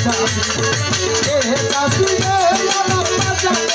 এ যাবি রে আমার বাজারে নাই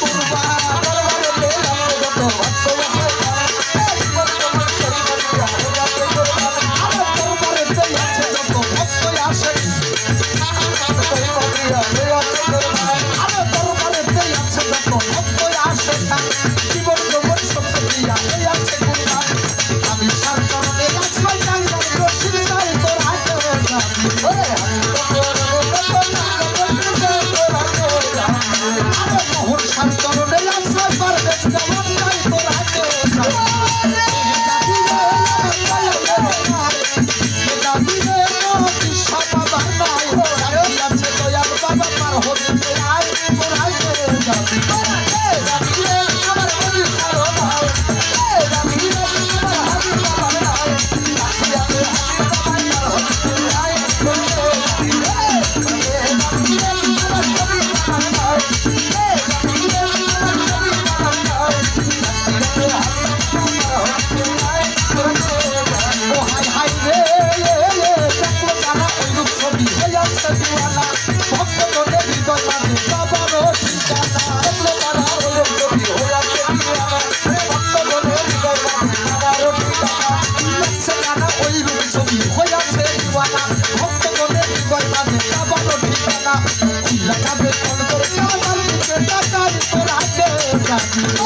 Bye. Thank you.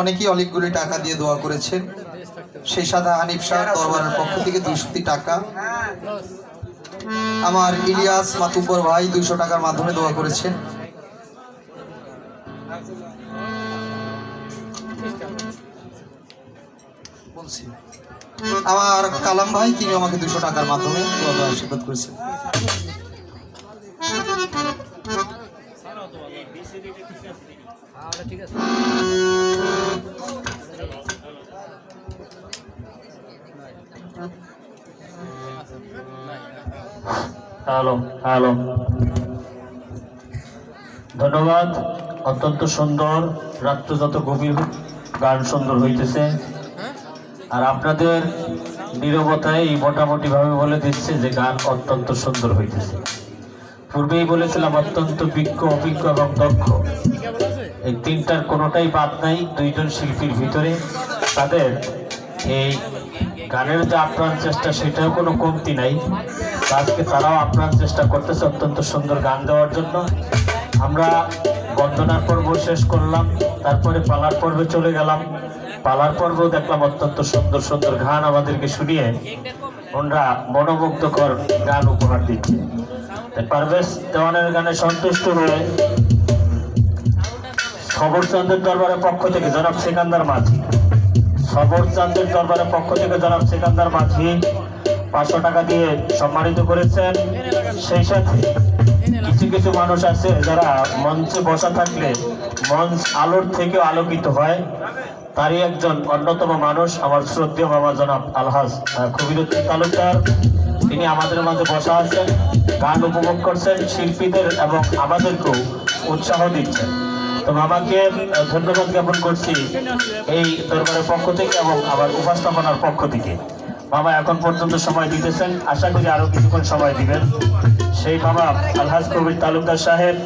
অনেকেই অনেকগুলি টাকা দিয়ে দোয়া করেছেন। সেই সাথে হানিফ শাহ দরবারের পক্ষ থেকে দুইশোটি টাকা। আমার ইলিয়াস মাতুব্বর ভাই দুইশো টাকার মাধ্যমে দোয়া করেছেন। আমার কালাম ভাই তিনি আমাকে দুশো টাকার মাধ্যমে দোয়া আশীর্বাদ করেছেন। Hello hello. ধন্যবাদ, অত্যন্ত সুন্দর, রাত্র যত গভীর গান সুন্দর হইতেছে। আর আপনাদের নিরবতায় এই মোটামুটি ভাবে বলে দিচ্ছে যে গান অত্যন্ত সুন্দর হইতেছে। পূর্বেই বলেছিলাম, অত্যন্ত বিজ্ঞ, অভিজ্ঞ এবং দক্ষ। এই তিনটার কোনোটাই বাদ নাই দুইজন শিল্পীর ভিতরে। তাদের এই গানের যে আপ্রাণ চেষ্টা, সেটাও কোনো কমতি নাই। আজকে তারাও আপ্রাণ চেষ্টা করতেছে অত্যন্ত সুন্দর গান দেওয়ার জন্য। আমরা বন্দনার পর্ব শেষ করলাম, তারপরে পালার পর্বে চলে গেলাম। পালার পর্ব দেখলাম অত্যন্ত সুন্দর সুন্দর গান আমাদেরকে শুনিয়ে ওনারা মনোমুগ্ধকর গান উপহার দিচ্ছে। পারভেজ দেওয়ানের গানে সন্তুষ্ট হয়ে সবরচন্দ্রের দরবারের পক্ষ থেকে জনাব সেকান্দার মাঝি। সবরচন্দ্রের দরবারের পক্ষ থেকে জনাব সেকান্দার মাঝি পাঁচশো টাকা দিয়ে সম্মানিত করেছেন। সেই সাথে কিছু কিছু মানুষ আছে যারা মঞ্চে বসা থাকলে মঞ্চ আলোর থেকেও আলোকিত হয়। তারই একজন অন্যতম মানুষ, আমার শ্রদ্ধেয় বাবা জনাব আলহাজ কবিরুদ্দিন তালুকদার। তিনি আমাদের মাঝে বসা আছেন, গান উপভোগ করছেন, শিল্পীদের এবং আমাদেরকেও উৎসাহ দিচ্ছেন। তো বাবাকে ধন্যবাদ জ্ঞাপন করছি এই দরবারের পক্ষ থেকে এবং আবার উপস্থাপনার পক্ষ থেকে। বাবা এখন পর্যন্ত সময় দিতেছেন, আশা করি আরও কিছুক্ষণ সময় দিবেন। সেই বাবা আলহাজ কবির তালুকদার সাহেব